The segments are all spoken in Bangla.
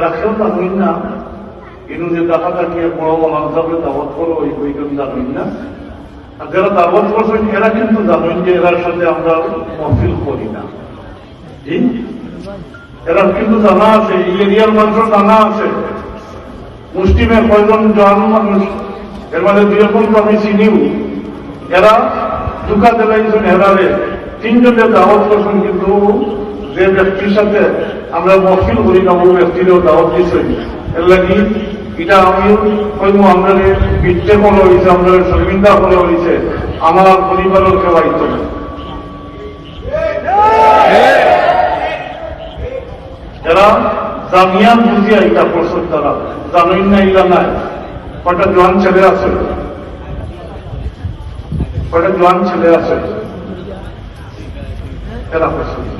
এরা কিন্তু জানেন যে এরার সাথে মুসলিমে কয়জন জন মানুষ, এর মধ্যে দুই রকম আমি চিনিও। এরা দুকা দেলাইছেন এরারে তিনজনের দাওয়াত করছেন কিন্তু যে ব্যক্তির সাথে আমরা মহফিল করি না ওই ব্যক্তিরও দাওয়াত দিচ্ছেন এর লাগি এটা আমি কইব আমরা বিচ্ছে করে হয়েছে আমরা শর্মিন্দা করে হয়েছে আমার পরিবারের কেউ না। এরা জামিয়া বুঝিয়া এটা করছেন তারা জানুন না ইলা নাই। কটা জোয়ান ছেলে আছে? কটা জোয়ান ছেলে আছে? এরা করছেন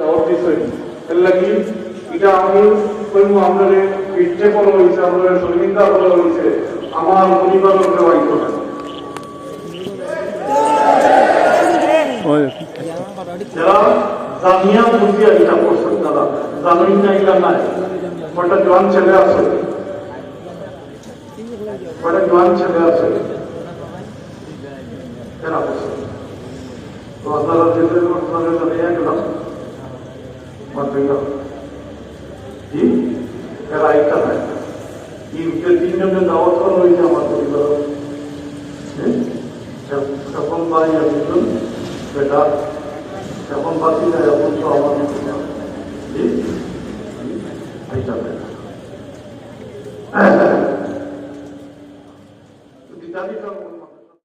দিছে এর লাগি এটা আমি কইব আপনাদের ইচ্ছে করা হয়েছে আপনাদের শর্মিন্দা করা হয়েছে আমার পরিবারের কেউ আইতো না। যারা জামিয়া বুঝিয়া এটা করছেন তারা জানুন না এটা নাই? কটা জোয়ান ছেলে আছে? কটা জোয়ান ছেলে আছে? এরা করছেন তো আপনারা যেতে আপনাদের জানিয়ে গেলাম জি এরা নাই এই যে তিনজনের দাওয়াত করা হয়েছে আমার পরিবার। ভাই আর দুজন বেটা এখন বাকি নাই এখন তো আমার না। জি, এইটা বেটা